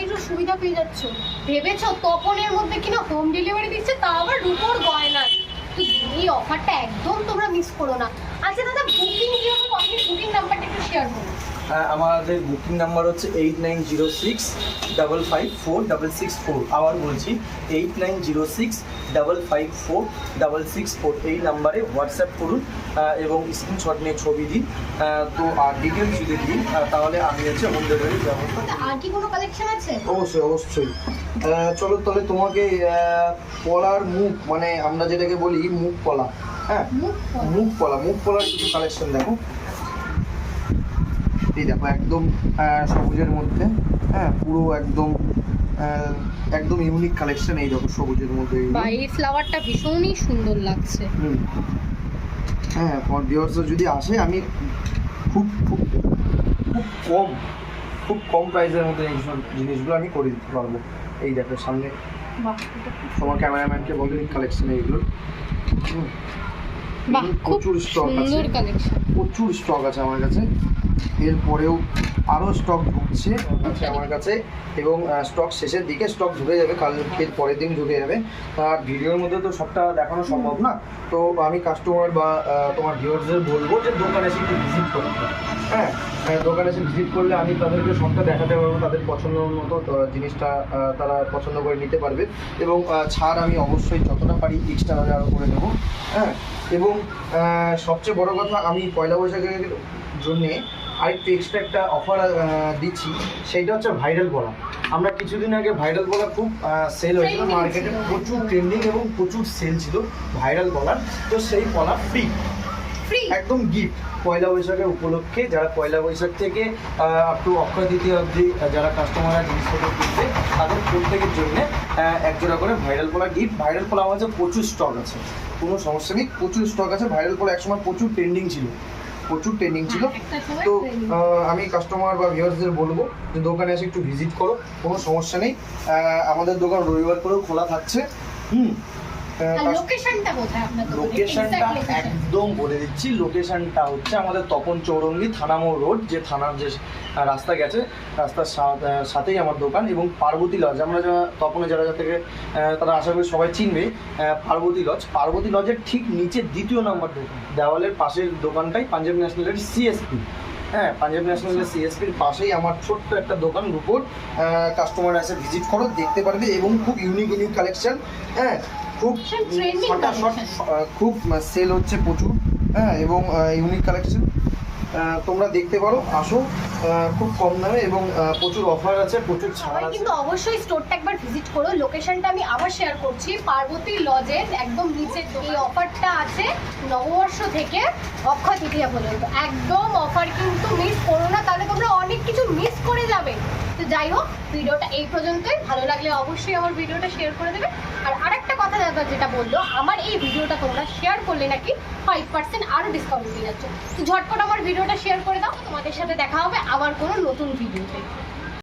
ডেলিভারিরও সুবিধা পেয়ে যাচ্ছ। ভেবেছো তপনের মধ্যে কিনা হোম ডেলিভারি দিচ্ছে তা আবার রুপোর গয়না এই অফারটা একদম তোমরা মিস করো না। আচ্ছা দাদা বুকিং কীভাবে বুকিং নাম্বারটা একটু শেয়ার হ্যাঁ, আমাদের বুকিং নাম্বার হচ্ছে eight nine zero six double five four double six four আবার বলছি eight nine zero six double five four double six four এই নাম্বারে হোয়াটসঅ্যাপ করুন এবং স্ক্রিনশট নিয়ে ছবি দিন। তো আর ডিটেলস যদি দিন তাহলে আমি হচ্ছে হোম ডেলিভারির ব্যবস্থা আর কি কোনো কালেকশন আছে? অবশ্যই অবশ্যই। চলো তাহলে তোমাকে পলার মুখ মানে আমরা যেটাকে বলি মুখ পলা হ্যাঁ? মুখ পলা। মুখ পলা মুখ পলার কিছু কালেকশন দেখো। এই দেখো একদম সবুজের মধ্যে হ্যাঁ পুরো একদম একদম ইউনিক কালেকশন এই দেখো সবুজের মধ্যে। বা এই ফ্লাওয়ারটা ভীষণই সুন্দর লাগছে। হুম। হ্যাঁ ফর ভিউয়ার্সরা যদি আসে আমি খুব খুব খুব কম খুব কম প্রাইসের মধ্যে এই সব জিনিসগুলো আমি করে দিতে পারব। এই দেখো সামনে তোমার ক্যামেরাম্যানকে বলো কালেকশন এইগুলো প্রচুর স্টক আছে। প্রচুর স্টক আছে আমার কাছে। এরপরেও আরও স্টক ঢুকছে আছে আমার কাছে এবং স্টক শেষের দিকে স্টক ঢুকে যাবে কালকের পরের দিন ঢুকে যাবে। আর ভিডিওর মধ্যে তো সবটা দেখানো সম্ভব না। তো আমি কাস্টমার বা তোমার ভিউয়ার্সদের বলব যে দোকানে এসে একটু ভিজিট করতে হ্যাঁ আহ, দোকানে এসে ভিজিট করলে আমি তাদেরকে সবটা দেখাতে পারব তাদের পছন্দ মতো জিনিসটা তারা পছন্দ করে নিতে পারবে। এবং ছাড় আমি অবশ্যই যতটা পারি এক্সট্রা আরও করে দেবো হ্যাঁ এবং সবচেয়ে বড় কথা আমি পয়লা বৈশাখের জন্যে আরেকটু এক্সট্রা একটা অফার দিচ্ছি সেইটা হচ্ছে ভাইরাল বলা। আমরা কিছুদিন আগে ভাইরাল বলা খুব সেল হয়েছিল। মার্কেটে প্রচুর ট্রেন্ডিং এবং প্রচুর সেল ছিল ভাইরাল বলার। তো সেই বলা ফ্রি ফ্রি একদম গিফট পয়লা বৈশাখের উপলক্ষে যারা পয়লা বৈশাখ থেকে আপ টু অক্ষয় দ্বিতীয় অবধি যারা কাস্টমাররা জিনিসপত্র কিনবে তাদের প্রত্যেকের জন্য এক জোড়া করে ভাইরাল পোলা গিফট ভাইরাল পোলা আমার প্রচুর স্টক আছে। কোনো সমস্যা নেই। প্রচুর স্টক আছে। ভাইরাল পোলা একসময় প্রচুর ট্রেন্ডিং ছিল। প্রচুর ট্রেনিং ছিল। হ্যাঁ, তো আমি কাস্টমার বা ভিউয়ার্সদের বলব যে দোকানে এসে একটু ভিজিট করো কোনো সমস্যা নেই। আমাদের দোকান রবিবার করেও খোলা থাকছে। হুম লোকেশনটা কোথায় লোকেশনটা একদম বলে দিচ্ছি লোকেশনটা হচ্ছে আমাদের তপন চৌরঙ্গি থানামোড় রোড যে থানার যে রাস্তা গেছে রাস্তার সাথেই আমার দোকান এবং পার্বতী লজ আমরা যারা তপনে যারা যা থেকে তারা আশা করি সবাই চিনবে পার্বতী লজ পার্বতী লজের ঠিক নিচে দ্বিতীয় নম্বর দোকান। দেওয়ালের পাশের দোকানটাই পাঞ্জাব ন্যাশনালের সিএসপি হ্যাঁ পাঞ্জাব ন্যাশনালের সিএসপির পাশেই আমার ছোট্ট একটা দোকান রুপোর কাস্টমার এসে ভিজিট করো দেখতে পারবে এবং খুব ইউনিক ইউনিক কালেকশন হ্যাঁ খুব খুব সেল হচ্ছে প্রচুর হ্যাঁ এবং ইউনিক কালেকশন তোমরা দেখতে পারো আসো খুব কম দামে এবং প্রচুর অফার আছে প্রচুর ছাড় আছে। কিন্তু অবশ্যই স্টোরটা একবার ভিজিট করো। লোকেশনটা আমি আবার শেয়ার করছি। পার্বতী লজের একদম নিচে এই অফারটা আছে নববর্ষ থেকে অক্ষয় তৃতীয়া পর্যন্ত। একদম অফার কিন্তু মিস করো না তাহলে তোমরা অনেক কিছু মিস করে যাবে। তো যাই হোক ভিডিওটা এই পর্যন্তই। ভালো লাগলে অবশ্যই আমার ভিডিওটা শেয়ার করে দেবে। আর আরেকটা কথা দাদা যেটা বলল আমার এই ভিডিওটা তোমরা শেয়ার করলে নাকি ফাইভ পার্সেন্ট আরও ডিসকাউন্ট পেয়ে যাচ্ছ। তো ঝটপট আমার ভিডিওটা শেয়ার করে দাও। তোমাদের সাথে দেখা হবে। আবার কোনো নতুন ভিডিওতে